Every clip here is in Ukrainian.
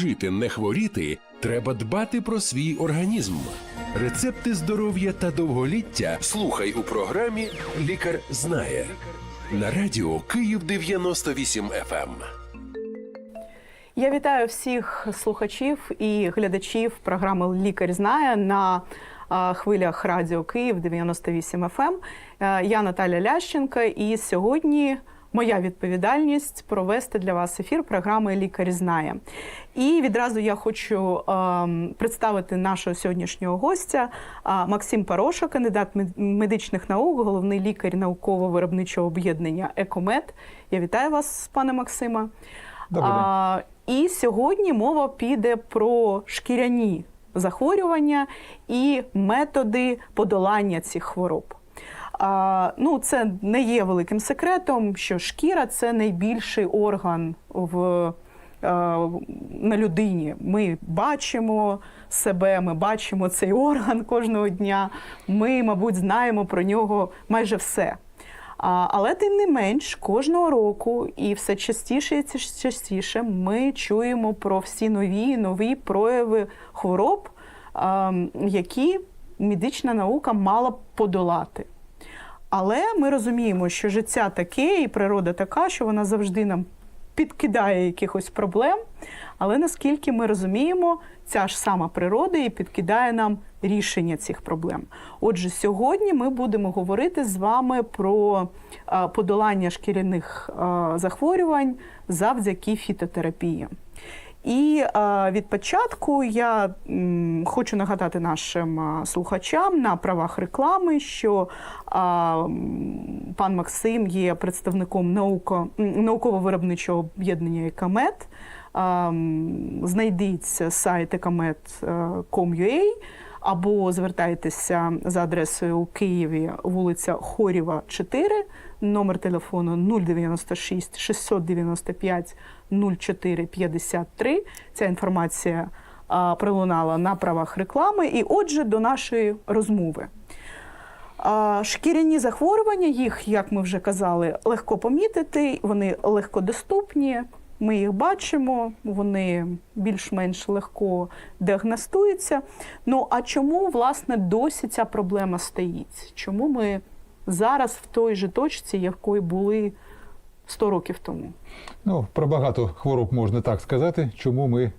жити, не хворіти, треба дбати про свій організм. Рецепти здоров'я та довголіття слухай у програмі Лікар знає на радіо Київ 98 FM. Я вітаю всіх слухачів і глядачів програми Лікар знає на хвилях Радіо Київ 98 FM. Е, Я Наталя Лященка, і сьогодні моя відповідальність провести для вас ефір програми Лікар знає. І відразу я хочу ем, представити нашого сьогоднішнього гостя Максим Пароша, кандидат мед- медичних наук, головний лікар науково-виробничого об'єднання Екомед. Я вітаю вас, пане Максима. А, і сьогодні мова піде про шкіряні захворювання і методи подолання цих хвороб. Ну, це не є великим секретом, що шкіра це найбільший орган в, е, на людині. Ми бачимо себе, ми бачимо цей орган кожного дня. Ми, мабуть, знаємо про нього майже все. Але тим не менш, кожного року і все частіше і частіше ми чуємо про всі нові нові прояви хвороб, ем, які медична наука мала б подолати. Але ми розуміємо, що життя таке і природа така, що вона завжди нам підкидає якихось проблем. Але наскільки ми розуміємо, ця ж сама природа і підкидає нам рішення цих проблем. Отже, сьогодні ми будемо говорити з вами про подолання шкіряних захворювань завдяки фітотерапії. І е, від початку я хочу нагадати нашим е, слухачам на правах реклами, що е, пан Максим є представником науко, науково-виробничого об'єднання «Екамет». Е, Знайдіть сайт ekamet.com.ua або звертайтеся за адресою у Києві, вулиця Хорєва, 4, номер телефону 096 695 0453. Ця інформація а, пролунала на правах реклами. І отже, до нашої розмови. А, Шкіряні захворювання, їх, як ми вже казали, легко помітити, вони легкодоступні. Ми їх бачимо, вони більш-менш легко діагностуються. Ну а чому власне досі ця проблема стоїть? Чому ми зараз в той же точці, якої були 100 років тому? Ну, про багато хвороб можна так сказати, чому ми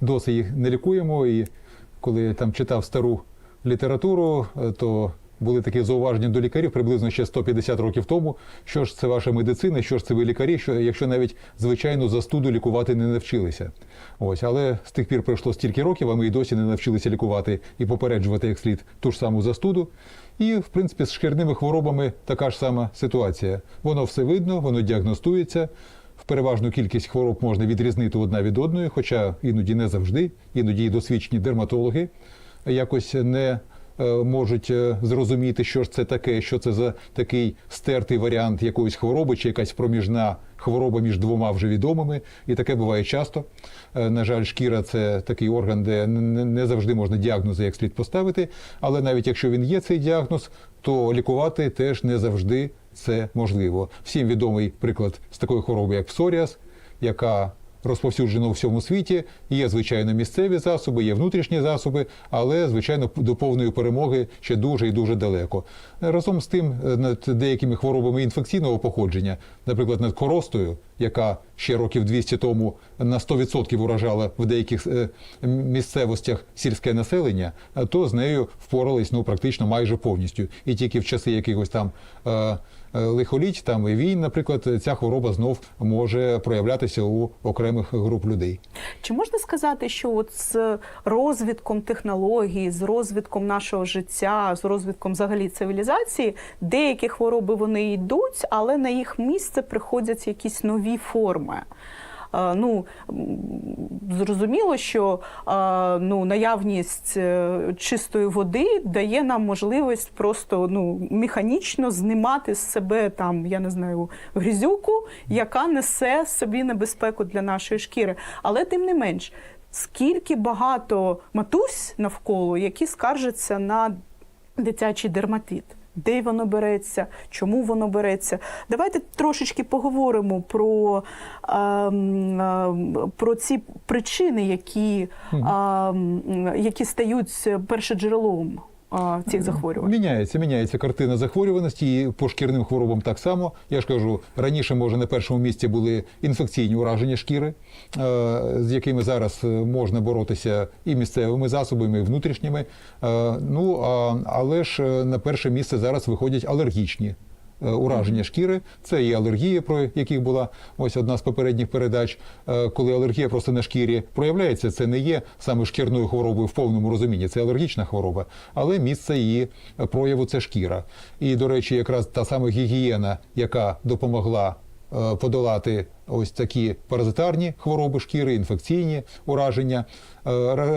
досі їх не лікуємо. І коли я там читав стару літературу, е, то були такі зауваження до лікарів приблизно ще 150 років тому. Що ж це ваша медицина, що ж це ви лікарі, що якщо навіть звичайну застуду лікувати не навчилися. Ось, але з тих пір пройшло стільки років, а ми і досі не навчилися лікувати і попереджувати як слід ту ж саму застуду. І, в принципі, з шкірними хворобами така ж сама ситуація. Воно все видно, воно діагностується. В переважну кількість хвороб можна відрізнити одна від одної, хоча іноді не завжди, іноді і досвідчені дерматологи якось не можуть е, зрозуміти, що ж це таке, що це за такий стертий варіант якоїсь хвороби, чи якась проміжна хвороба між двома вже відомими. І таке буває часто. Е, На жаль, шкіра це такий орган, де не завжди можна діагнози як слід поставити. Але навіть якщо він є цей діагноз, то лікувати теж не завжди це можливо. Всім відомий приклад з такої хвороби, як псоріаз, яка розповсюджена у всьому світі. Є, звичайно, місцеві засоби, є внутрішні засоби, але, звичайно, до повної перемоги ще дуже і дуже далеко. Разом з тим, е, над деякими хворобами інфекційного походження, наприклад, над коростою, яка ще років 200 тому на 100% уражала в деяких е, місцевостях сільське населення, е, то з нею впорались ну практично майже повністю. І тільки в часи якихось там е, лихоліть, там і війн, наприклад, ця хвороба знов може проявлятися у окремих груп людей. Чи можна сказати, що от з розвитком технологій, з розвитком нашого життя, з розвитком взагалі цивілізації, деякі хвороби вони йдуть, але на їх місце приходять якісь нові форми. Е, Ну, зрозуміло, що е, ну, наявність е, чистої води дає нам можливість просто ну, механічно знімати з себе там, я не знаю, грізюку, яка несе собі небезпеку для нашої шкіри. Але тим не менш, скільки багато матусь навколо, які скаржаться на дитячий дерматит. Де воно береться, чому воно береться. Давайте трошечки поговоримо про, ем, ем, про ці причини, які, ем, які стають першоджерелом цих захворювань. Міняється, міняється картина захворюваності і по шкірним хворобам так само. Я ж кажу, раніше, може, на першому місці були інфекційні ураження шкіри, е, з якими зараз е, можна боротися і місцевими засобами, і внутрішніми. Е, Ну, але ж на перше місце зараз виходять алергічні. Е, Ураження шкіри, це і алергії, про яких була ось одна з попередніх передач. Е, Коли алергія просто на шкірі проявляється, це не є саме шкірною хворобою в повному розумінні, це алергічна хвороба, але місце її е, прояву це шкіра. І, до речі, якраз та сама гігієна, яка допомогла подолати ось такі паразитарні хвороби шкіри, інфекційні ураження,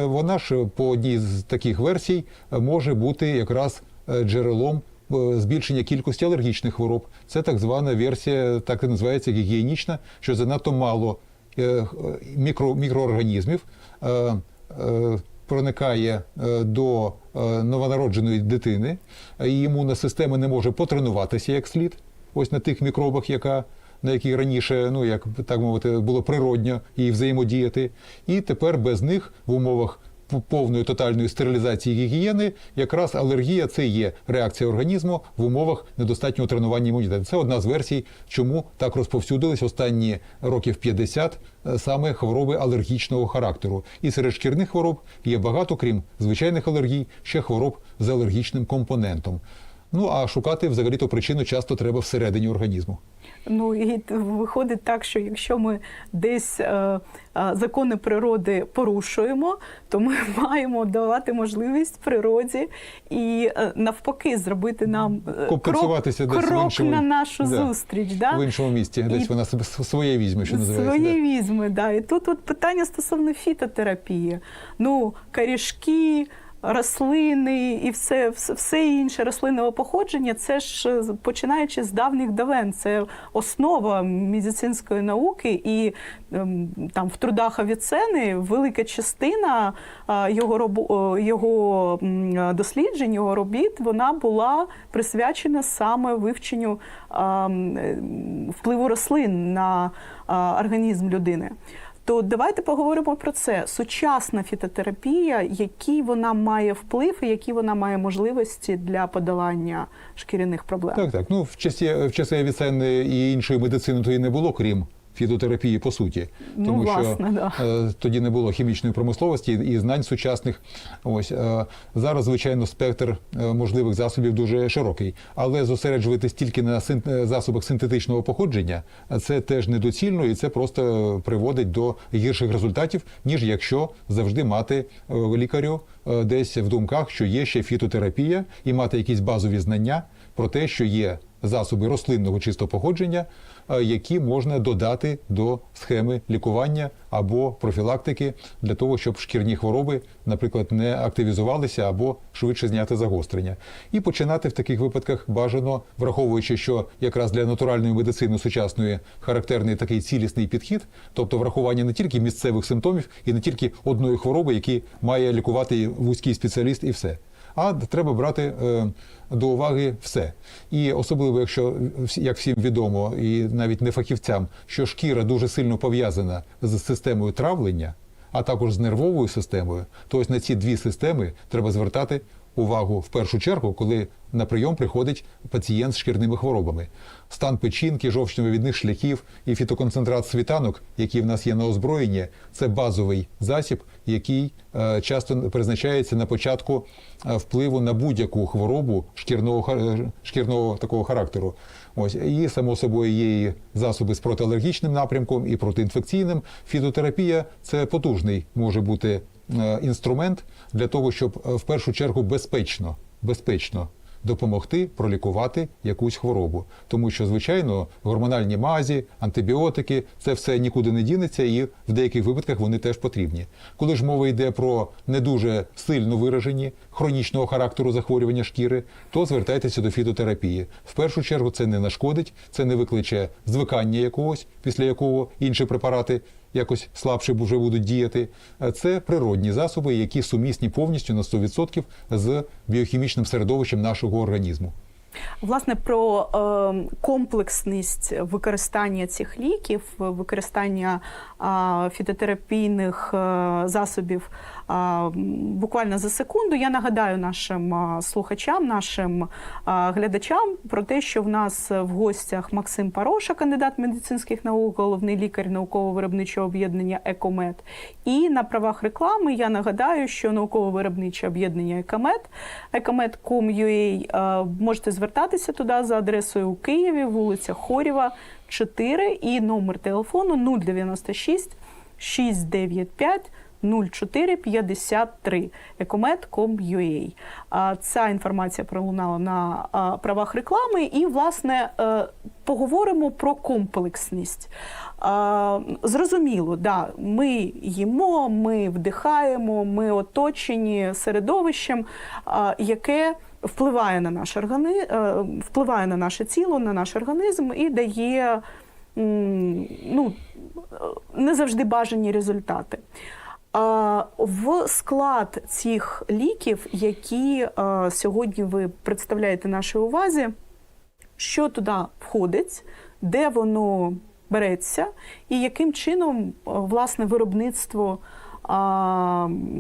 вона ж по одній з таких версій може бути якраз джерелом збільшення кількості алергічних хвороб. Це так звана версія, так і називається гігієнічна, що занадто мало е, мікро, мікроорганізмів е, е, проникає е, до е, новонародженої дитини, і імунна система не може потренуватися як слід, ось на тих мікробах, яка. На які раніше, ну як так мовити, було природньо їй взаємодіяти, і тепер без них в умовах повної тотальної стерилізації гігієни, якраз алергія це є реакція організму в умовах недостатнього тренування імунітету. Це одна з версій, чому так розповсюдились останні років 50 е, саме хвороби алергічного характеру. І серед шкірних хвороб є багато, крім звичайних алергій, ще хвороб з алергічним компонентом. Ну а шукати взагалі-то причину часто треба всередині організму. Ну і виходить так, що якщо ми десь е, е, закони природи порушуємо, то ми маємо давати можливість природі і е, навпаки зробити нам е, Компенсуватися крок, десь в іншому- на нашу Да. зустріч. Да? В іншому місті, десь І- вона себе своє візьме, що називається. Своє да. візьми, да. І тут от питання стосовно фітотерапії. Ну, корішки, рослини і все, все, інше рослинного походження, це ж е, починаючи з давніх давен, це основа медицинської науки, і ем, там в трудах Авіцени велика частина його робо- його е, досліджень, його робіт, вона була присвячена саме вивченню е, впливу рослин на організм людини. То давайте поговоримо про це. Сучасна фітотерапія, який вона має вплив і які вона має можливості для подолання шкіряних проблем. Так, так. Ну, в часі, в часи Авіценни і іншої медицини то і не було, крім фітотерапії, по суті. Ну, Тому власне, що е, тоді не було хімічної промисловості і знань сучасних. Ось е, зараз, звичайно, спектр е, можливих засобів дуже широкий, але зосереджуватись тільки на засобах синтетичного походження, це теж недоцільно, і це просто приводить до гірших результатів, ніж якщо завжди мати лікарю десь в думках, що є ще фітотерапія, і мати якісь базові знання про те, що є засоби рослинного чистого походження, які можна додати до схеми лікування або профілактики для того, щоб шкірні хвороби, наприклад, не активізувалися або швидше зняти загострення. І починати в таких випадках бажано, враховуючи, що якраз для натуральної медицини сучасної характерний такий цілісний підхід, тобто врахування не тільки місцевих симптомів і не тільки одної хвороби, які має лікувати вузький спеціаліст, і все. А треба брати е, до уваги все. І особливо, якщо як всім відомо, і навіть не фахівцям, що шкіра дуже сильно пов'язана з системою травлення, а також з нервовою системою, то ось на ці дві системи треба звертати увагу в першу чергу, коли на прийом приходить пацієнт з шкірними хворобами. Стан печінки, жовчно-вивідних шляхів і фітоконцентрат світанок, які в нас є на озброєнні, це базовий засіб, який е, часто призначається на початку е, впливу на будь-яку хворобу шкірного, шкірного такого характеру. Ось і само собою є і засоби з протиалергічним напрямком і протиінфекційним. Фітотерапія це потужний може бути е, інструмент для того, щоб е, в першу чергу безпечно, безпечно допомогти пролікувати якусь хворобу. Тому що, звичайно, гормональні мазі, антибіотики це все нікуди не дінеться, і в деяких випадках вони теж потрібні. Коли ж мова йде про не дуже сильно виражені хронічного характеру захворювання шкіри, то звертайтеся до фітотерапії. В першу чергу це не нашкодить, це не викличе звикання якогось, після якого інші препарати якось слабше вже будуть діяти. Це природні засоби, які сумісні повністю на 100% з біохімічним середовищем нашого організму. Власне, про е, комплексність використання цих ліків, використання е, фітотерапійних е, засобів буквально за секунду. Я нагадаю нашим е, слухачам, нашим е, глядачам про те, що в нас в гостях Максим Пароша, кандидат медицинських наук, головний лікар науково-виробничого об'єднання Екомед. І на правах реклами я нагадаю, що науково-виробниче об'єднання Екомед, ecomed.com.ua, е, можете звертатися туди за адресою у Києві, вулиця Хорєва, 4 і номер телефону 096 695 0453 ecomed.com.ua. Ця інформація пролунала на правах реклами, і власне е, поговоримо про комплексність. Зрозуміло, да, ми їмо, ми вдихаємо, ми оточені середовищем, яке впливає на наш органи... е, впливає на наше тіло, на наш організм і дає ну, е, не завжди бажані результати. В склад цих ліків, які сьогодні ви представляєте нашій увазі, що туди входить, де воно береться, і яким чином власне виробництво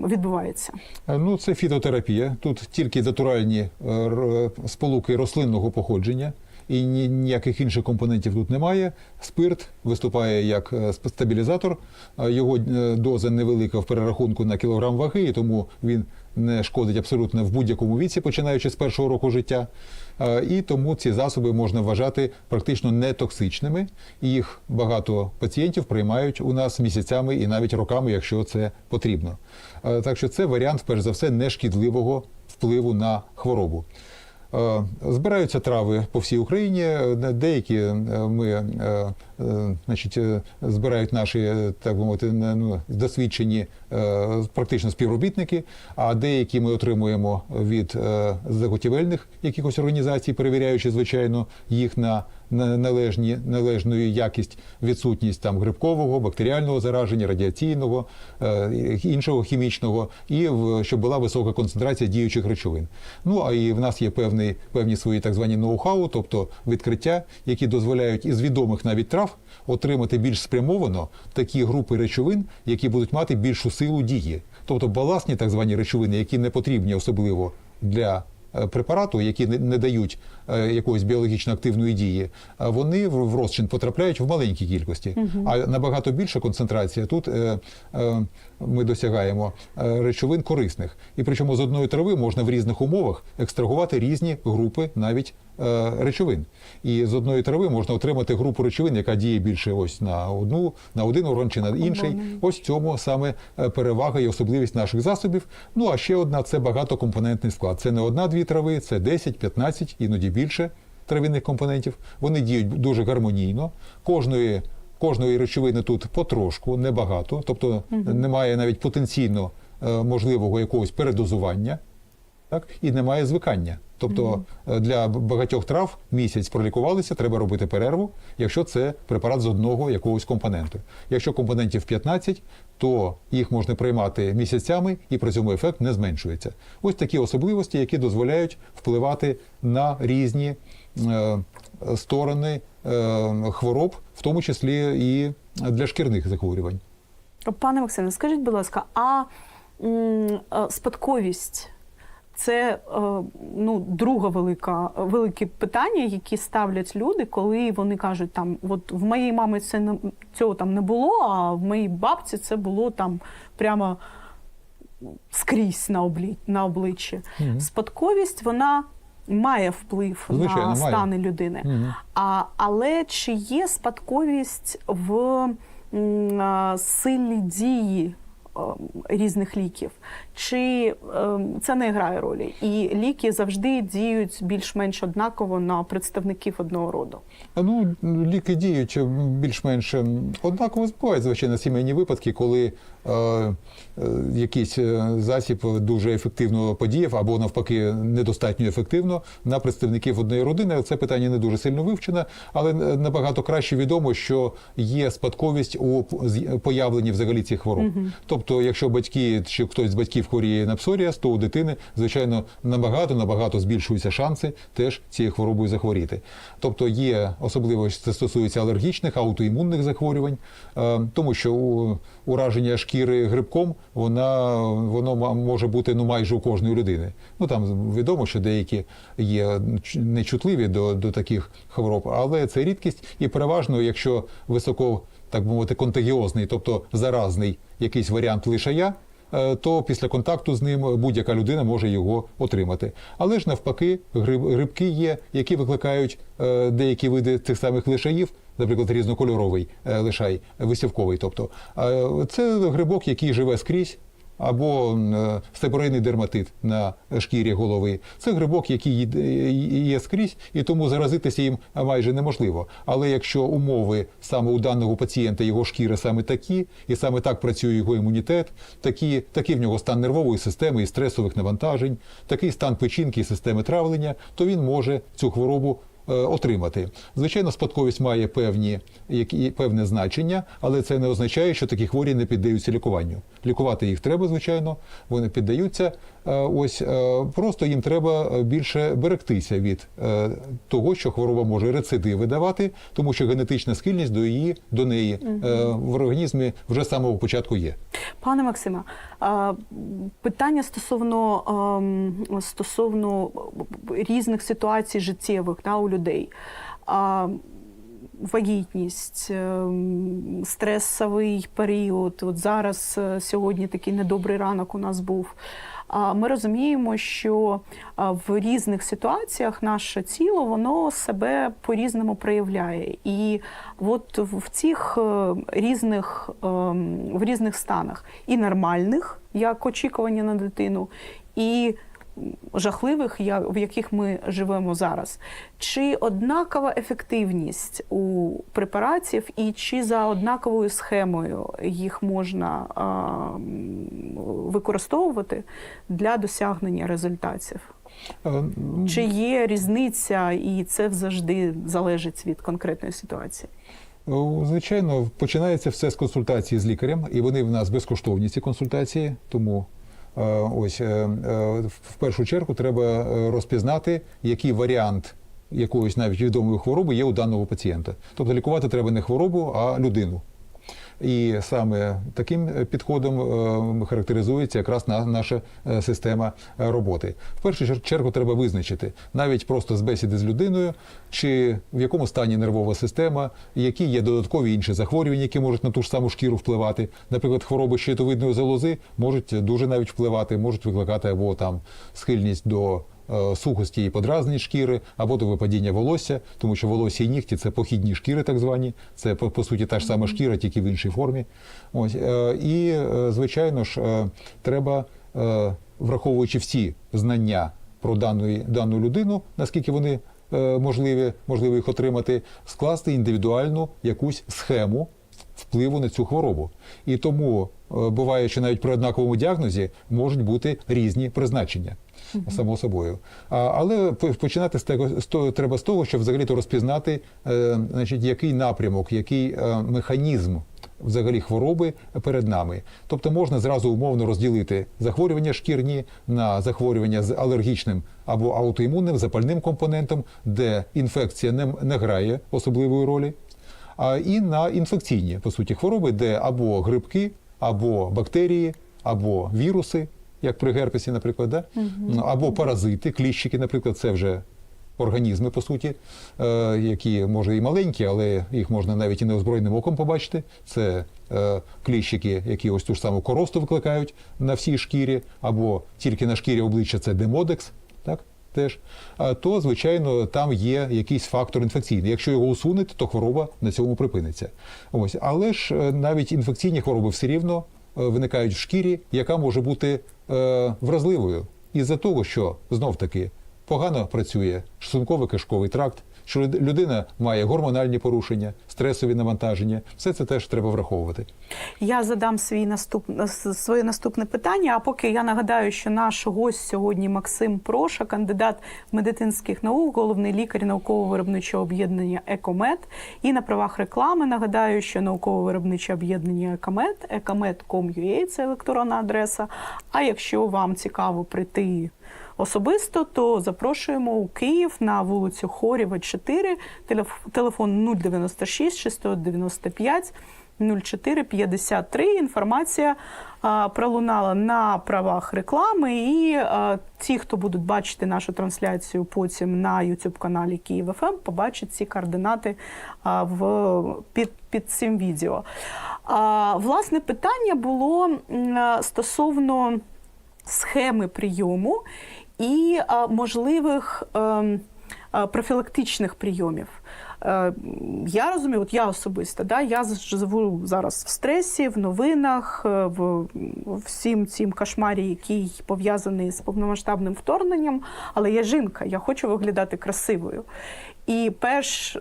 відбувається. Е, Ну, це фітотерапія. Тут тільки натуральні е, сполуки рослинного походження. І ніяких інших компонентів тут немає. Спирт виступає як е, стабілізатор. Його е, доза невелика в перерахунку на кілограм ваги, і тому він не шкодить абсолютно в будь-якому віці, починаючи з першого року життя. І тому ці засоби можна вважати практично нетоксичними. Їх багато пацієнтів приймають у нас місяцями і навіть роками, якщо це потрібно. Так що це варіант, перш за все, нешкідливого впливу на хворобу. Е, Збираються трави по всій Україні. Е, Деякі е, ми значить, е, збирають наші, е, так би мовити, ну, досвідчені е, практично співробітники, а деякі ми отримуємо від е, заготівельних якихось організацій, перевіряючи, звичайно, їх на на належні, належну якість, відсутність там грибкового, бактеріального зараження, радіаційного, е, іншого хімічного, і щоб була висока концентрація діючих речовин. Ну а і в нас є певний, певні свої так звані ноу-хау, тобто відкриття, які дозволяють із відомих навіть трав отримати більш спрямовано такі групи речовин, які будуть мати більшу силу дії. Тобто баласні так звані речовини, які не потрібні особливо для е, препарату, які не, дають е, якоїсь біологічно активної дії, вони в, розчин потрапляють в маленькій кількості. А набагато більша концентрація тут е, е, ми досягаємо е, речовин корисних. І причому з одної трави можна в різних умовах екстрагувати різні групи навіть е, речовин. І з одної трави можна отримати групу речовин, яка діє більше ось на одну, на один орган чи на інший. Ось в цьому саме е, перевага і особливість наших засобів. Ну а ще одна це багатокомпонентний склад. Це не одна-дві трави, це 10, 15, іноді більше трав'яних компонентів. Вони діють дуже гармонійно. Кожної Кожної речовини тут потрошку, небагато, тобто немає навіть потенційно е, можливого якогось передозування, так і немає звикання. Тобто е, для багатьох трав місяць пролікувалися, треба робити перерву, якщо це препарат з одного якогось компоненту. Якщо компонентів 15, то їх можна приймати місяцями, і при цьому ефект не зменшується. Ось такі особливості, які дозволяють впливати на різні е, сторони е, хвороб, в тому числі і для шкірних захворювань. Пане Максиме, скажіть, будь ласка, а м, е, спадковість це е, ну, друге велика, велике питання, які ставлять люди, коли вони кажуть, там, от в моїй мами це не, цього там не було, а в моїй бабці це було там прямо скрізь на, облі, на обличчі. Спадковість, вона. Має вплив Звичайно, на має. стани людини. Мгм. А, але чи є спадковість в силі дії різних ліків? Чи е, це не грає ролі? І ліки завжди діють більш-менш однаково на представників одного роду? Ну, ліки діють більш-менш м, однаково бувають, звичайно, сімейні випадки, коли е, е, якийсь е, засіб дуже ефективно подіяв або навпаки недостатньо ефективно на представників однієї родини. Це питання не дуже сильно вивчене, але набагато краще відомо, що є спадковість у появленні взагалі цих хвороб. Тобто, якщо батьки чи хтось з батьків хворіє на псоріаз, то у дитини звичайно набагато набагато збільшуються шанси теж цією хворобою захворіти. Тобто є особливо це стосується алергічних, аутоімунних захворювань, е, тому що у, ураження шкіри грибком вона воно може бути ну майже у кожної людини. Ну там відомо, що деякі є нечутливі до, до таких хвороб, але це рідкість, і переважно, якщо високо так мовити, контагіозний, тобто заразний якийсь варіант лишая, е, то після контакту з ним будь-яка людина може його отримати. Але ж навпаки, гриб, грибки є, які викликають е, деякі види цих самих лишаїв, наприклад, різнокольоровий е, лишай, висівковий. Тобто це грибок, який живе скрізь. Або е, стеборейний дерматит на шкірі голови. Це грибок, який є- скрізь, і тому заразитися їм майже неможливо. Але якщо умови саме у даного пацієнта його шкіри саме такі, і саме так працює його імунітет, такі, такий в нього стан нервової системи і стресових навантажень, такий стан печінки і системи травлення, то він може цю хворобу отримати. Звичайно, спадковість має певні, які, певне значення, але це не означає, що такі хворі не піддаються лікуванню. Лікувати їх треба, звичайно, вони піддаються. Е, Ось е, просто їм треба е, більше берегтися від того, що хвороба може рецидиви давати, тому що генетична схильність до її до неї е, в організмі вже з самого початку є. Пане Максиме, питання стосовно, ем, стосовно різних ситуацій життєвих да, у людей. Вагітність, ем, стресовий період. От зараз сьогодні такий недобрий ранок у нас був. Ми розуміємо, що в різних ситуаціях наше тіло воно себе по-різному проявляє. І от в цих е, різних, ем, в різних станах і нормальних, як очікування на дитину, і жахливих, в яких ми живемо зараз. Чи однакова ефективність у препаратів, і чи за однаковою схемою їх можна використовувати для досягнення результатів? Е, Чи є різниця, і це завжди залежить від конкретної ситуації? Звичайно, починається все з консультації з лікарем, і вони в нас безкоштовні ці консультації. Тому е, ось е, е, в першу чергу треба е, розпізнати, який варіант якоїсь навіть відомої хвороби є у даного пацієнта. Тобто лікувати треба не хворобу, а людину. І саме таким підходом е, характеризується якраз на- наша е, система е, роботи. В першу чер- чергу треба визначити навіть просто з бесіди з людиною, чи в якому стані нервова система, які є додаткові інші захворювання, які можуть на ту ж саму шкіру впливати. Наприклад, хвороби щитовидної залози можуть дуже навіть впливати, можуть викликати або там схильність до сухості і подразнень шкіри, або до випадіння волосся, тому що волосся і нігті це похідні шкіри, так звані. Це по, суті та ж сама шкіра, тільки в іншій формі. Ось е, і е, звичайно ж е, треба, е, враховуючи всі знання про дану, дану людину, наскільки вони е, можливі, можливо їх отримати, скласти індивідуальну якусь схему впливу на цю хворобу. І тому, е, буває, що навіть при однаковому діагнозі можуть бути різні призначення. Само собою. А, але починати з того, треба з того, щоб взагалі то розпізнати, е, значить, який напрямок, який е, механізм взагалі хвороби перед нами. Тобто можна зразу умовно розділити захворювання шкірні на захворювання з алергічним або аутоімунним запальним компонентом, де інфекція не, не грає особливої ролі а і на інфекційні по суті хвороби, де або грибки, або бактерії, або віруси, як при герпесі, наприклад, да? Ну, або паразити, кліщики, наприклад, це вже організми, по суті, е, які може і маленькі, але їх можна навіть і неозброєним оком побачити. Це е, кліщики, які ось ту ж саму коросту викликають на всій шкірі, або тільки на шкірі обличчя це демодекс. Так? Теж, то, звичайно, там є якийсь фактор інфекційний. Якщо його усунути, то хвороба на цьому припиниться. Ось. Але ж е, навіть інфекційні хвороби все рівно виникають в шкірі, яка може бути е, вразливою. Із-за того, що знов таки погано працює шлунково-кишковий тракт, що людина має гормональні порушення, стресові навантаження. Все це теж треба враховувати. Я задам свій наступ... своє наступне питання. А поки я нагадаю, що наш гость сьогодні Максим Проша, кандидат медицинських наук, головний лікар науково-виробничого об'єднання Екомед. І на правах реклами нагадаю, що науково-виробниче об'єднання Екомед, ecomed.com.ua – це електронна адреса. А якщо вам цікаво прийти особисто, то запрошуємо у Київ на вулицю Хорєва, 4, телеф- телефон 096 695 0453. Інформація а, пролунала на правах реклами. І а, ті, хто будуть бачити нашу трансляцію потім на youtube каналі Київ ФМ, побачать ці координати а, в, під, під цим відео. А, власне, питання було а, стосовно схеми прийому і можливих ем, профілактичних прийомів. Е, Я розумію, от я особисто, да, я живу зараз в стресі, в новинах, е, в в всім цім кошмарі, який пов'язаний з повномасштабним вторгненням. Але я жінка, я хочу виглядати красивою. І перш,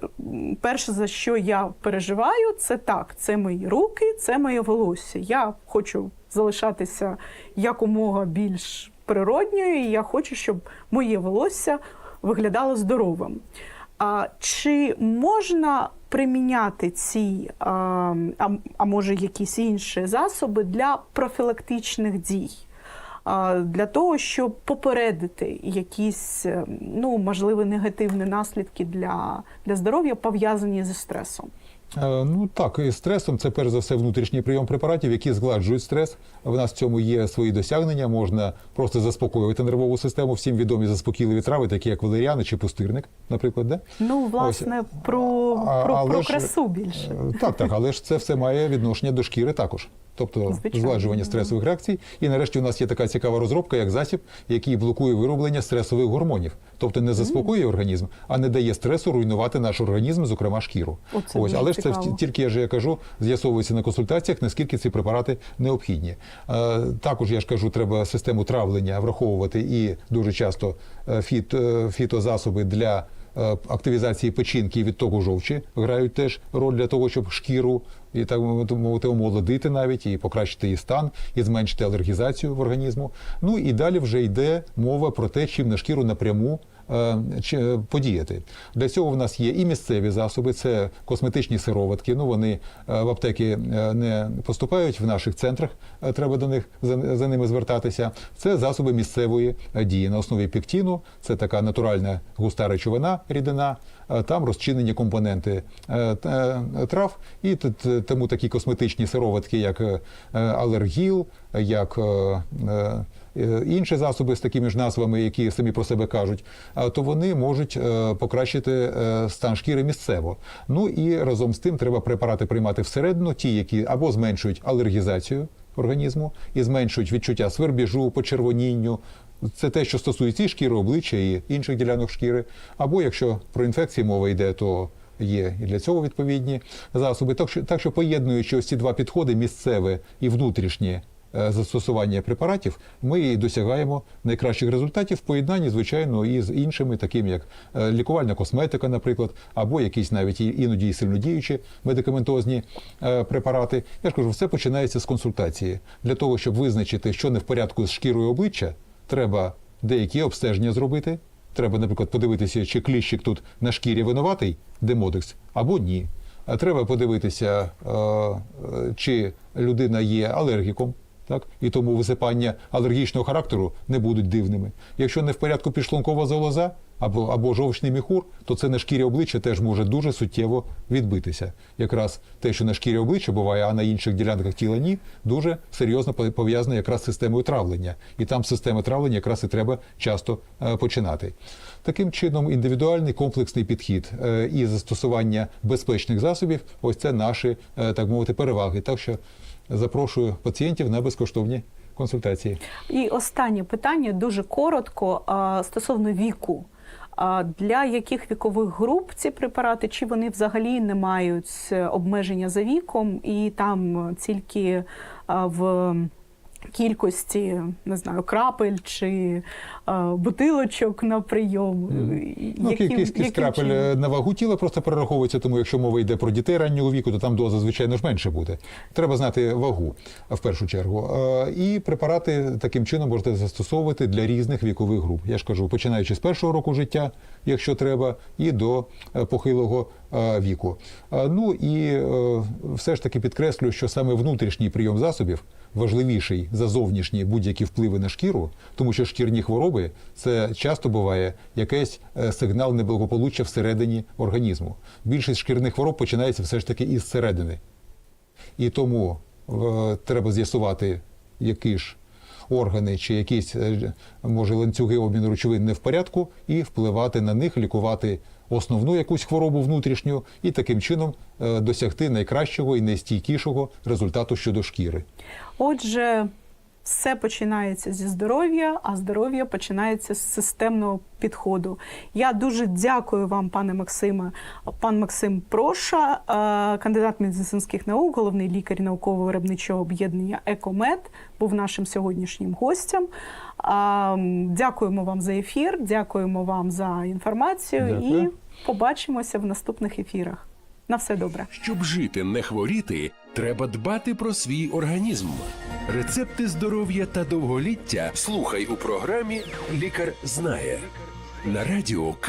перше, за що я переживаю, це так: це мої руки, це моє волосся. Я хочу залишатися якомога більш природньою, і я хочу, щоб моє волосся виглядало здоровим. А чи можна приміняти ці, а, а, може якісь інші засоби для профілактичних дій? Для того, щоб попередити якісь е, ну, можливі негативні наслідки для, для здоров'я, пов'язані зі стресом. Е, Ну так, і стресом це перш за все внутрішній прийом препаратів, які згладжують стрес. В нас в цьому є свої досягнення. Можна просто заспокоювати нервову систему. Всім відомі заспокійливі трави, такі як валеріани чи пустирник, наприклад. де Ну, власне, про, про, про красу більше. Е, Так, так, але ж це все має відношення до шкіри також. Тобто Звичайно. згладжування стресових реакцій. І нарешті у нас є така цікава розробка, як засіб, який блокує вироблення стресових гормонів. Тобто не заспокоює організм, а не дає стресу руйнувати наш організм, зокрема шкіру. Оце Ось, але ж це тільки я ж я кажу, з'ясовується на консультаціях, наскільки ці препарати необхідні. Е, також я ж кажу, треба систему травлення враховувати і дуже часто е, фіт, е, фітозасоби для. Е, Активізації печінки і відтоку жовчі грають теж роль для того, щоб шкіру і так мовити омолодити навіть і покращити її стан, і зменшити алергізацію в організму. Ну і далі вже йде мова про те, чим на шкіру напряму подіяти. Для цього в нас є і місцеві засоби, це косметичні сироватки. Ну вони е, в аптеки е, не поступають в наших центрах. е, Треба до них за, ними звертатися. Це засоби місцевої е, дії на основі пектіну. Це така натуральна густа речовина, рідина. е, Там розчинені компоненти е, е, трав, і тому такі косметичні сироватки, як е, е, алергіл, як е, е, е, інші засоби з такими ж назвами, які самі про себе кажуть, то вони можуть е, покращити е, стан шкіри місцево. Ну і разом з тим треба препарати приймати всередину, ті, які або зменшують алергізацію організму і зменшують відчуття свербіжу, почервонінню. Це те, що стосується і шкіри обличчя, і інших ділянок шкіри. Або якщо про інфекції мова йде, то є і для цього відповідні засоби. Так що, так що поєднуючи ось ці два підходи, місцеве і внутрішнє е, застосування препаратів, ми досягаємо найкращих результатів в поєднанні, звичайно, і з іншими, такими як е, лікувальна косметика, наприклад, або якісь навіть іноді сильнодіючі медикаментозні е, препарати. Я ж кажу, все починається з консультації. Для того, щоб визначити, що не в порядку з шкірою обличчя, треба деякі обстеження зробити. Треба, наприклад, подивитися, чи кліщик тут на шкірі винуватий, демодекс, або ні. Треба подивитися, е, е, чи людина є алергіком, так? і тому висипання алергічного характеру не будуть дивними. Якщо не в порядку підшлункова залоза або, або жовчний міхур, то це на шкірі обличчя теж може дуже суттєво відбитися. Якраз те, що на шкірі обличчя буває, а на інших ділянках тіла ні, дуже серйозно пов- пов'язане якраз з системою травлення. І там з системи травлення якраз і треба часто е, починати. Таким чином, індивідуальний комплексний підхід е, і застосування безпечних засобів ось це наші, е, так мовити, переваги. Так що запрошую пацієнтів на безкоштовні консультації. І останнє питання дуже коротко стосовно віку. Для яких вікових груп ці препарати, чи вони взагалі не мають обмеження за віком, і там тільки в Кількості не знаю, крапель чи е, бутилочок на прийом. Ну, Яким- кількість яким крапель чином? е, на вагу тіла просто перераховується, тому якщо мова йде про дітей раннього віку, то там доза, звичайно ж, менше буде. Треба знати вагу в першу чергу. Е, І препарати таким чином можете застосовувати для різних вікових груп. Я ж кажу, починаючи з першого року життя, якщо треба, і до похилого віку. Е, Ну і е, все ж таки підкреслюю, що саме внутрішній прийом засобів важливіший за зовнішні будь-які впливи на шкіру, тому що шкірні хвороби це часто буває якийсь е, сигнал неблагополуччя всередині організму. Більшість шкірних хвороб починається все ж таки із середини. І тому е, треба з'ясувати, які ж органи чи якісь е, може ланцюги обміну речовин не в порядку, і впливати на них, лікувати основну якусь хворобу внутрішню, і таким чином е, досягти найкращого і найстійкішого результату щодо шкіри. Отже, все починається зі здоров'я, а здоров'я починається з системного підходу. Я дуже дякую вам, пане Максиме. Пан Максим Проша, е, кандидат медицинських наук, головний лікар науково-виробничого об'єднання Екомед, був нашим сьогоднішнім гостем. Дякуємо вам за ефір, дякуємо вам за інформацію Дякую. і побачимося в наступних ефірах. На все добре. Щоб жити, не хворіти, треба дбати про свій організм. Рецепти здоров'я та довголіття слухай у програмі Лікар знає на радіо Київ.